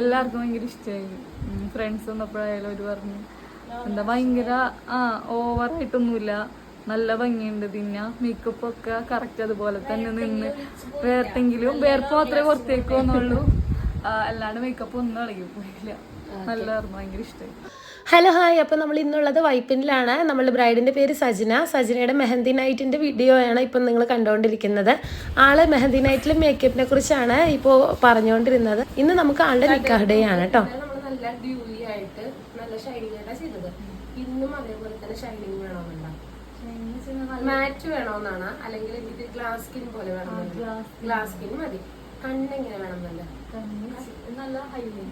എല്ലാവർക്കും ഭയങ്കര ഇഷ്ടമായി ഫ്രണ്ട്സ് വന്നപ്പോഴായാലും അവർ പറഞ്ഞു എന്താ ഭയങ്കര ആ ഓവറായിട്ടൊന്നുമില്ല നല്ല ഭംഗിയുണ്ട് പിന്നെ മേക്കപ്പ് ഒക്കെ കറക്റ്റ് അതുപോലെ തന്നെ നിന്ന്. വേർത്തെങ്കിലും വേർപ്പ് മാത്രമേ പുറത്തേക്ക് വന്നുള്ളൂ. ആ, അല്ലാണ്ട് മേക്കപ്പ് ഒന്നും ഇളകി പോയില്ല. നല്ലതായിരുന്നു ഭയങ്കര ഇഷ്ടമായി ഹലോ ഹായ് അപ്പോൾ നമ്മൾ ഇന്നുള്ളത് വൈപ്പിനിലാണ്. നമ്മളുടെ ബ്രൈഡിന്റെ പേര് സജന. സജനയുടെ മെഹന്തി നൈറ്റിന്റെ വീഡിയോ ആണ് ഇപ്പം നിങ്ങൾ കണ്ടുകൊണ്ടിരിക്കുന്നത് ആൾ മെഹന്തി നൈറ്റിലും മേക്കപ്പിനെ കുറിച്ചാണ് ഇപ്പോൾ പറഞ്ഞുകൊണ്ടിരുന്നത് ഇന്ന് നമുക്ക് ആളുടെ നിക്കാഹ് ഡേ ആണ് കേട്ടോ നമ്മൾ നല്ല ഡ്യൂലി ആയിട്ട് നല്ല ഷൈനിങ് ആയിട്ടാണ് ചെയ്തത്. ഇന്നും അതേപോലെ തന്നെ ഷൈനിങ് വേണമെന്നുണ്ടോ? മാറ്റ് വേണമെന്നാണ് അല്ലെങ്കിൽ ഗ്ലാസ് സ്കിൻ പോലെ വേണം ഗ്ലാസ് സ്കിൻ മതി. കണ്ണ് വേണം നല്ല നല്ല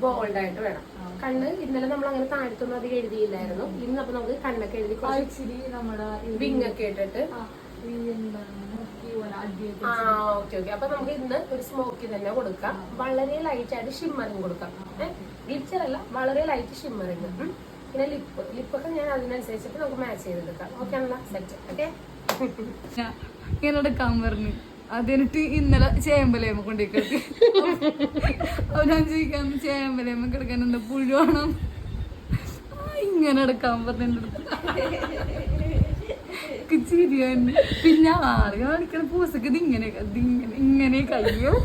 ബോൾഡ് ആയിട്ട് വേണം. കണ്ണ് ഇന്നലെ നമ്മൾ അങ്ങനെ താഴ്ത്തൊന്നും അധികം എഴുതിയില്ലായിരുന്നു. ഇന്ന് അപ്പൊ നമുക്ക് കണ്ണൊക്കെ എഴുതി ഇച്ചിരി നമ്മുടെ വിങ് ഒക്കെ ഇട്ടിട്ട്. ആ, ഓക്കെ ഓക്കെ. അപ്പൊ നമുക്ക് ഇന്ന് ഒരു സ്മോക്കി തന്നെ കൊടുക്കാം. വളരെ ലൈറ്റ് ആയിട്ട് ഷിമ്മറിങ് കൊടുക്കാം. ഗ്ലിച്ചർ അല്ല വളരെ ലൈറ്റ് ഷിമ്മറിങ് പിന്നെ ലിപ്പ് ലിപ്പൊക്കെ ഞാൻ അതിനനുസരിച്ചിട്ട് നമുക്ക് മാച്ച് ചെയ്തെടുക്കാം. ഓക്കെ ആണല്ലോ? സെറ്റ് ഓക്കെ ഞാൻ എടുക്കാൻ പറഞ്ഞു. അതിനിട്ട് ഇന്നലെ ചേമ്പലേമ കൊണ്ടേക്കെത്തി അപ്പൊ ഞാൻ ചോദിക്കാൻ ചേമ്പലേമ കിടക്കാൻ എന്താ പുഴുവാണോ? ഇങ്ങനെ എടുക്കാൻ പറഞ്ഞു എന്റെ അടുത്ത് ചിരിയാണ്. പിന്നെ മാറി കാണിക്കണ പൂസക്ക് ഇത് ഇങ്ങനെ ഇങ്ങനെ കഴിയും.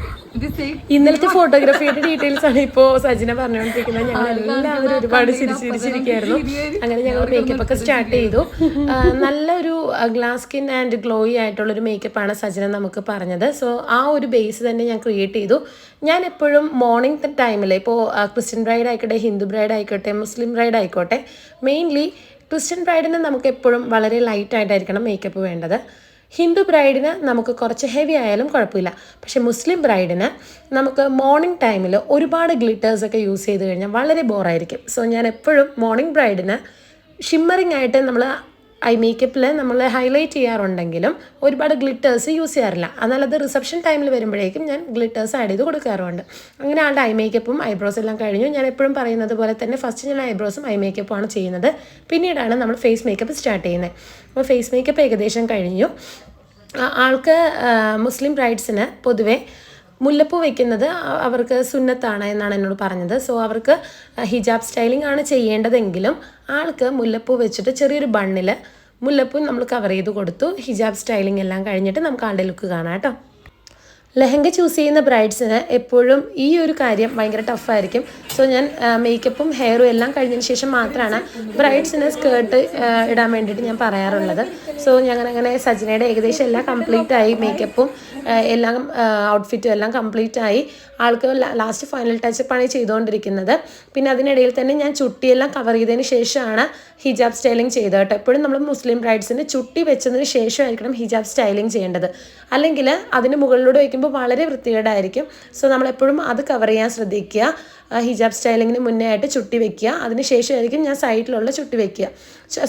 ഇന്നലത്തെ ഫോട്ടോഗ്രാഫിയുടെ ഡീറ്റെയിൽസ് ആണ് ഇപ്പോ സജിന പറഞ്ഞുകൊണ്ടിരിക്കുന്നത്. ഞങ്ങൾ എല്ലാവരും ഒരുപാട് ചിരിച്ചിരിച്ചിരിക്കുകയായിരുന്നു അങ്ങനെ ഞങ്ങൾ മേക്കപ്പ് ഒക്കെ സ്റ്റാർട്ട് ചെയ്തു. നല്ലൊരു ഗ്ലാസ് സ്കിൻ ആൻഡ് ഗ്ലോയി ആയിട്ടുള്ള ഒരു മേക്കപ്പ് ആണ് സജന നമുക്ക് പറഞ്ഞത്. സോ ആ ഒരു ബേസ് തന്നെ ഞാൻ ക്രിയേറ്റ് ചെയ്തു. ഞാൻ എപ്പോഴും മോർണിംഗ് ടൈമിൽ ഇപ്പോൾ ക്രിസ്ത്യൻ ബ്രൈഡ് ആയിക്കോട്ടെ ഹിന്ദു ബ്രൈഡ് ആയിക്കോട്ടെ മുസ്ലിം ബ്രൈഡ് ആയിക്കോട്ടെ മെയിൻലി ക്രിസ്ത്യൻ ബ്രൈഡിന് നമുക്ക് എപ്പോഴും വളരെ ലൈറ്റ് ആയിട്ടായിരിക്കണം മേക്കപ്പ് വേണ്ടത്. ഹിന്ദു ബ്രൈഡിന് നമുക്ക് കുറച്ച് ഹെവി ആയാലും കുഴപ്പമില്ല. പക്ഷേ മുസ്ലിം ബ്രൈഡിന് നമുക്ക് മോർണിംഗ് ടൈമിൽ ഒരുപാട് ഗ്ലിറ്റേഴ്സൊക്കെ യൂസ് ചെയ്ത് കഴിഞ്ഞാൽ വളരെ ബോറായിരിക്കും സോ ഞാൻ എപ്പോഴും മോർണിംഗ് ബ്രൈഡിന് ഷിമ്മറിംഗ് ആയിട്ട് നമ്മൾ ഐ മേക്കപ്പിൽ നമ്മൾ ഹൈലൈറ്റ് ചെയ്യാറുണ്ടെങ്കിലും ഒരുപാട് ഗ്ലിറ്റേഴ്സ് യൂസ് ചെയ്യാറില്ല. എന്നാൽ അത് റിസപ്ഷൻ ടൈമിൽ വരുമ്പോഴേക്കും ഞാൻ ഗ്ലിറ്റേഴ്സ് ആഡ് ചെയ്ത് കൊടുക്കാറുണ്ട്. അങ്ങനെ ആളുടെ ഐ മേക്കപ്പും ഐബ്രോസ് എല്ലാം കഴിഞ്ഞു. ഞാൻ എപ്പോഴും പറയുന്നത് പോലെ തന്നെ ഫസ്റ്റ് ഞാൻ ഐബ്രോസും ഐ മേക്കപ്പും ആണ് ചെയ്യുന്നത്. പിന്നീടാണ് നമ്മൾ ഫേസ് മേക്കപ്പ് സ്റ്റാർട്ട് ചെയ്യുന്നത്. അപ്പോൾ ഫേസ് മേക്കപ്പ് ഏകദേശം കഴിഞ്ഞു. ആൾക്ക് മുസ്ലിം ബ്രൈഡ്സിന് പൊതുവെ മുല്ലപ്പൂ വെക്കുന്നത് അവർക്ക് സുന്നത്താണ് എന്നാണ് എന്നോട് പറഞ്ഞത്. സോ അവർക്ക് ഹിജാബ് സ്റ്റൈലിംഗ് ആണ് ചെയ്യേണ്ടതെങ്കിലും ആൾക്ക് മുല്ലപ്പൂ വെച്ചിട്ട് ചെറിയൊരു ബണ്ണിൽ മുല്ലപ്പൂ നമ്മൾ കവർ ചെയ്ത് കൊടുത്തു. ഹിജാബ് സ്റ്റൈലിംഗ് എല്ലാം കഴിഞ്ഞിട്ട് നമുക്ക് ആളുടെ ലുക്ക് കാണാം കേട്ടോ. ലെഹങ്ക ചൂസ് ചെയ്യുന്ന ബ്രൈഡ്സിന് എപ്പോഴും ഈ ഒരു കാര്യം ഭയങ്കര ടഫായിരിക്കും സോ ഞാൻ മേക്കപ്പും ഹെയറും എല്ലാം കഴിഞ്ഞതിന് ശേഷം മാത്രമാണ് ബ്രൈഡ്സിന് സ്കേർട്ട് ഇടാൻ വേണ്ടിയിട്ട് ഞാൻ പറയാറുള്ളത്. സോ ഞങ്ങൾ അങ്ങനെ സജിനയുടെ ഏകദേശം എല്ലാം കംപ്ലീറ്റ് ആയി മേക്കപ്പും എല്ലാം ഔട്ട്ഫിറ്റും എല്ലാം കംപ്ലീറ്റ് ആയി. ആൾക്ക് ലാസ്റ്റ് ഫൈനൽ ടച്ചപ്പാണ് ചെയ്തുകൊണ്ടിരിക്കുന്നത്. പിന്നെ അതിനിടയിൽ തന്നെ ഞാൻ ചുട്ടിയെല്ലാം കവർ ചെയ്തതിന് ശേഷമാണ് ഹിജാബ് സ്റ്റൈലിംഗ് ചെയ്തത് കേട്ടോ. എപ്പോഴും നമ്മൾ മുസ്ലിം ബ്രൈഡ്സിന് ചുട്ടി വെച്ചതിന് ശേഷമായിരിക്കണം ഹിജാബ് സ്റ്റൈലിംഗ് ചെയ്യേണ്ടത്. അല്ലെങ്കിൽ അതിന് മുകളിലൂടെ വയ്ക്കുമ്പോൾ വളരെ വൃത്തികേടായിരിക്കും. സോ നമ്മളെപ്പോഴും അത് കവർ ചെയ്യാൻ ശ്രദ്ധിക്കുക. ഹിജാബ് സ്റ്റൈലിങ്ങിന് മുന്നേ ആയിട്ട് ചുട്ടി വെക്കുക. അതിന് ശേഷമായിരിക്കും ഞാൻ സൈഡിലുള്ള ചുട്ടി വെക്കുക.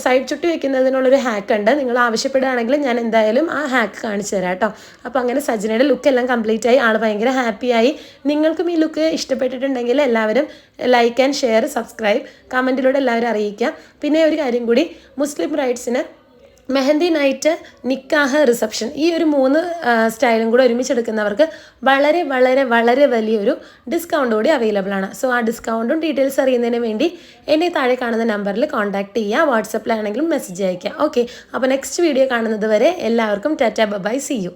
സൈഡ് ചുട്ടി വെക്കുന്നതിനുള്ളൊരു ഹാക്ക് ഉണ്ട്. നിങ്ങൾ ആവശ്യപ്പെടുകയാണെങ്കിൽ ഞാൻ എന്തായാലും ആ ഹാക്ക് കാണിച്ചു തരാം കേട്ടോ. അപ്പോൾ അങ്ങനെ സജനയുടെ ലുക്ക് എല്ലാം കംപ്ലീറ്റ് ആയി. ആൾ ഭയങ്കര ഹാപ്പിയായി നിങ്ങൾക്കും ഈ ലുക്ക് ഇഷ്ടപ്പെട്ടിട്ടുണ്ടെങ്കിൽ എല്ലാവരും ലൈക്ക് ആൻഡ് ഷെയർ സബ്സ്ക്രൈബ് കമന്റിലൂടെ എല്ലാവരും അറിയിക്കുക. പിന്നെ ഒരു കാര്യം കൂടി മുസ്ലിം റൈറ്റ്സിന് മെഹന്തി നൈറ്റ് നിക്കാഹ് റിസപ്ഷൻ ഈ ഒരു മൂന്ന് സ്റ്റൈലും കൂടെ ഒരുമിച്ചെടുക്കുന്നവർക്ക് വളരെ വളരെ വളരെ വലിയൊരു ഡിസ്കൗണ്ട് കൂടി അവൈലബിൾ ആണ്. സോ ആ ഡിസ്കൗണ്ടും ഡീറ്റെയിൽസ് അറിയുന്നതിന് വേണ്ടി എന്നെ താഴെ കാണുന്ന നമ്പറിൽ കോൺടാക്ട് ചെയ്യുക വാട്സപ്പിലാണെങ്കിലും മെസ്സേജ് അയയ്ക്കുക ഓക്കെ അപ്പോൾ നെക്സ്റ്റ് വീഡിയോ കാണുന്നത് വരെ എല്ലാവർക്കും ടാറ്റ ബബായ് സി യു